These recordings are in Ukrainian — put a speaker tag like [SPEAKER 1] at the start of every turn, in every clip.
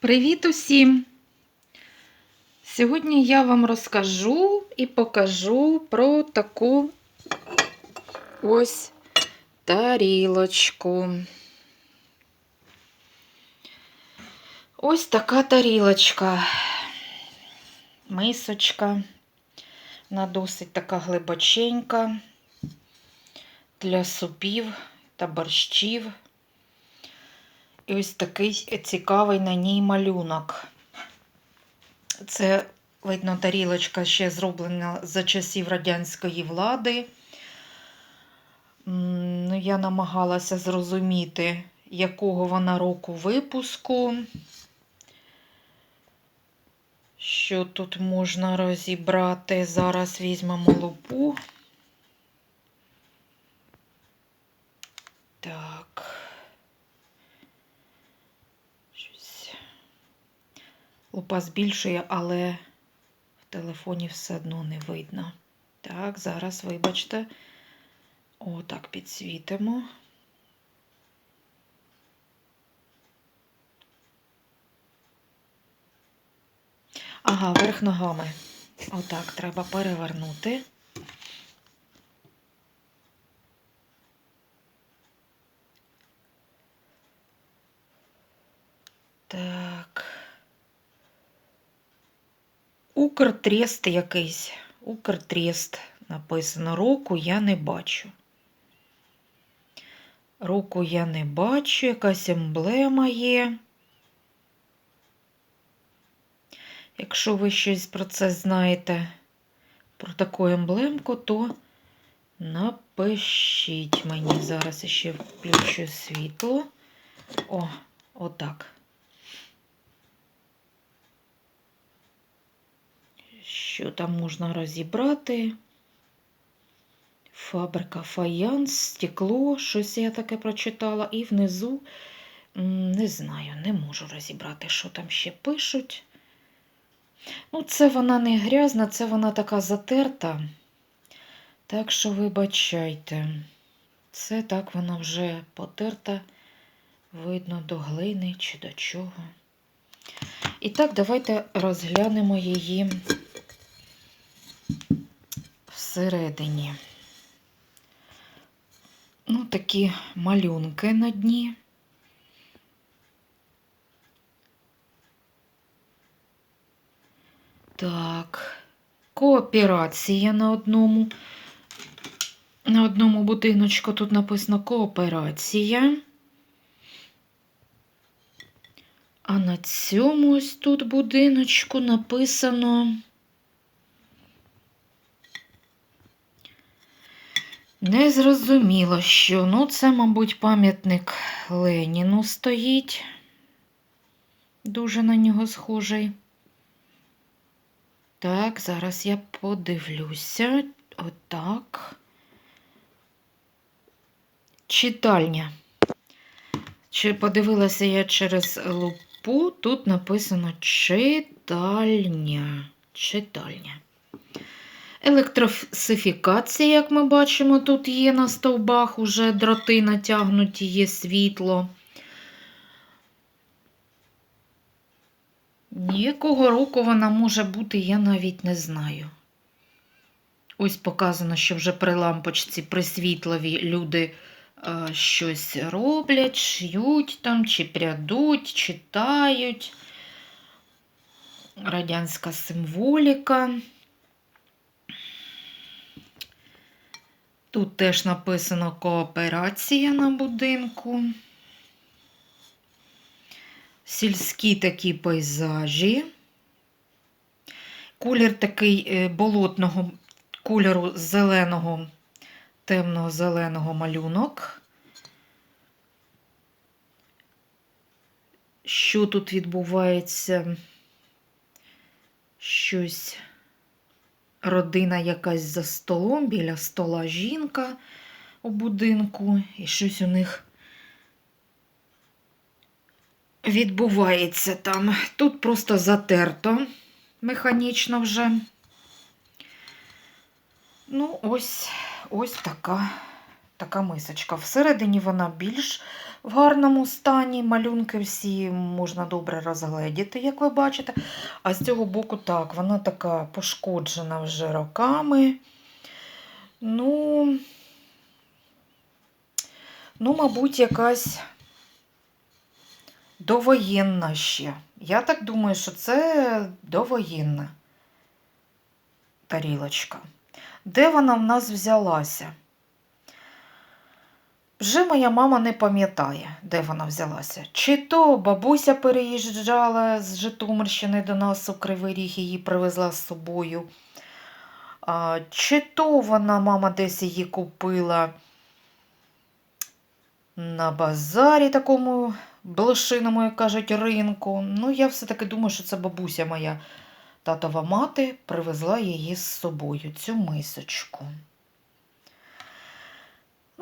[SPEAKER 1] Привіт усім! Сьогодні я вам розкажу і покажу про таку ось тарілочку. Ось така тарілочка, мисочка, вона досить така глибоченька для супів та борщів. І ось такий цікавий на ній малюнок. Це, видно, тарілочка ще зроблена за часів радянської влади. Ну, я намагалася зрозуміти, якого вона року випуску. Що тут можна розібрати? Зараз візьмемо лупу. Так. Щось. Лупа збільшує, але в телефоні все одно не видно. Так, зараз, вибачте. Отак підсвітимо. Ага, верх ногами. Отак треба перевернути. Так. Укртрест якийсь. Укртрест написано. Року я не бачу. Року я не бачу, якась емблема є. Якщо ви щось про це знаєте, про таку емблемку, то напишіть мені. Зараз ще включу світло. О, отак. Що там можна розібрати? Фабрика фаянс, стекло, щось я таке прочитала. І внизу, не знаю, не можу розібрати, що там ще пишуть. Ну, це вона не грязна, це вона така затерта. Так що вибачайте. Це так вона вже потерта, видно, до глини чи до чого. І так, давайте розглянемо її всередині. Ну, такі малюнки на дні. Так, кооперація на одному. На одному будиночку тут написано кооперація. А на цьому ось тут будиночку написано. Незрозуміло, що. Ну, це, мабуть, пам'ятник Леніну стоїть. Дуже на нього схожий. Так, зараз я подивлюся. Отак. Читальня. Чи подивилася я через лупу, тут написано читальня. Читальня. Електросифікація, як ми бачимо, тут є на стовбах, уже дроти натягнуті, є світло. Якого року вона може бути, я навіть не знаю. Ось показано, що вже при лампочці, при світлові люди е, щось роблять, шьють там, чи прядуть, читають. Радянська символіка. Тут теж написано кооперація на будинку. Сільські такі пейзажі. Колір такий е, болотного кольору зеленого, темного зеленого малюнок. Що тут відбувається? Щось родина якась за столом, біля стола жінка у будинку, і щось у них відбувається там. Тут просто затерто механічно вже. Ну, ось ось така така мисочка. Всередині вона більш в гарному стані. Малюнки всі можна добре розгледіти, як ви бачите. А з цього боку так, вона така пошкоджена вже роками. Ну, ну, мабуть, якась довоєнна ще. Я так думаю, що це довоєнна тарілочка. Де вона в нас взялася? Вже моя мама не пам'ятає, де вона взялася. Чи то бабуся переїжджала з Житомирщини до нас у Кривий Ріг, її привезла з собою. Чи то вона, мама, десь її купила на базарі такому блошиному, як кажуть, ринку. Ну, я все-таки думаю, що це бабуся моя татова мати привезла її з собою, цю мисочку.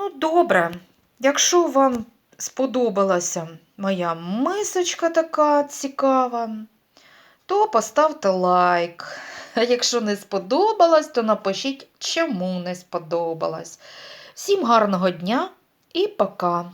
[SPEAKER 1] Ну, добре. Якщо вам сподобалася моя мисочка така цікава, то поставте лайк. А якщо не сподобалось, то напишіть, чому не сподобалось. Всім гарного дня і пока!